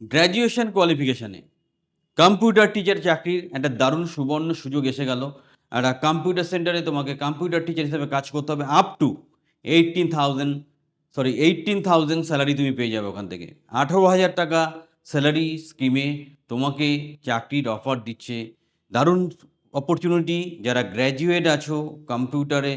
Graduation কোয়ালিফিকেশানে computer teacher চাকরির একটা দারুণ সুবর্ণ সুযোগ এসে গেল। একটা কম্পিউটার সেন্টারে তোমাকে কম্পিউটার টিচার হিসেবে কাজ করতে হবে up to eighteen thousand sorry eighteen thousand salary তুমি পেয়ে যাবে ওখান থেকে। আঠেরো হাজার টাকা স্যালারি স্কিমে তোমাকে চাকরির অফার দিচ্ছে। দারুণ অপরচুনিটি যারা গ্র্যাজুয়েট আছো কম্পিউটারে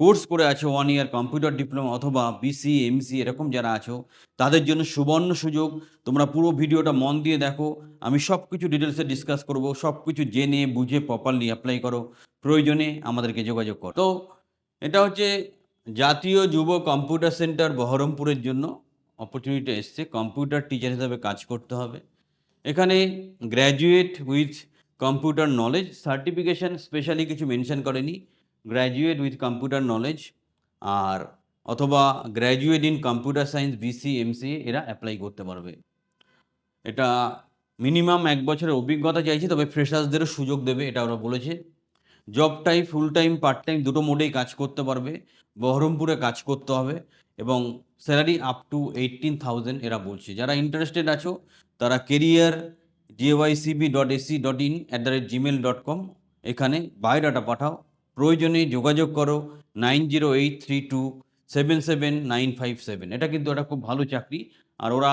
কোর্স করে আছো ওয়ান ইয়ার কম্পিউটার ডিপ্লোমা অথবা বিসি এমসি এরকম যারা আছো, তাদের জন্য সুবর্ণ সুযোগ। তোমরা পুরো ভিডিওটা মন দিয়ে দেখো। আমি সব কিছু ডিটেলসে ডিসকাস করব সব কিছু জেনে, বুঝে প্রপারলি অ্যাপ্লাই করো। প্রয়োজনে আমাদেরকে যোগাযোগ করো। তো এটা হচ্ছে জাতীয় যুব কম্পিউটার সেন্টার বহরমপুরের জন্য অপরচুনিটি এসছে। কম্পিউটার টিচার হিসাবে কাজ করতে হবে। এখানে graduate with computer knowledge certification specially কিছু মেনশন করেনি। গ্র্যাজুয়েট উইথ কম্পিউটার নলেজ আর অথবা graduate in computer science BC MC এরা অ্যাপ্লাই করতে পারবে। এটা মিনিমাম এক বছরের অভিজ্ঞতা চাইছে, তবে ফ্রেশার্সদেরও সুযোগ দেবে, এটা ওরা বলেছে। Job time full time part time দুটো মোডেই কাজ করতে পারবে, বহরমপুরে কাজ করতে হবে এবং salary up to eighteen thousand এরা বলছে। যারা ইন্টারেস্টেড আছো, তারা career GYCB dot AC dot in at the rate Gmail dot com এখানে বায়োডাটা পাঠাও। প্রয়োজনে যোগাযোগ করো nine zero eight three two seven seven nine five seven. এটা কিন্তু একটা খুব ভালো চাকরি। আর ওরা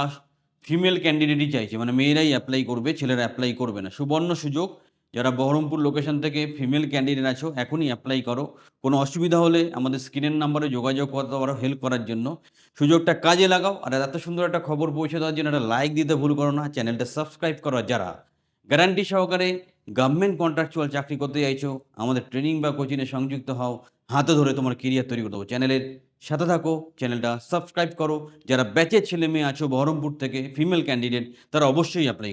ফিমেল ক্যান্ডিডেটই চাইছে মানে মেয়েরাই অ্যাপ্লাই করবে, ছেলেরা অ্যাপ্লাই করবে না। সুবর্ণ সুযোগ, যারা বহরমপুর লোকেশন থেকে ফিমেল ক্যান্ডিডেট আছো, এখনই অ্যাপ্লাই করো। কোনো অসুবিধা হলে আমাদের স্ক্রিনের নাম্বারে যোগাযোগ করতে পারো হেল্প করার জন্য। সুযোগটা কাজে লাগাও, আর এত সুন্দর একটা খবর পৌঁছে দেওয়ার জন্য একটা লাইক দিতে ভুল করো না। চ্যানেলটা সাবস্ক্রাইব করো যারা। গ্যারান্টি সহকারে গভর্নমেন্ট কন্ট্রাকচুয়াল চাকরি করতে চাইছো, আমাদের ট্রেনিং বা কোচিংয়ে সংযুক্ত হও, হাতে ধরে তোমার কেরিয়ার তৈরি করতে হবে। চ্যানেলের সাথে থাকো চ্যানেলটা সাবস্ক্রাইব করো। যারা ব্যাচের ছেলে মেয়ে আছো বহরমপুর থেকে ফিমেল ক্যান্ডিডেট তারা অবশ্যই অ্যাপ্লাই করো।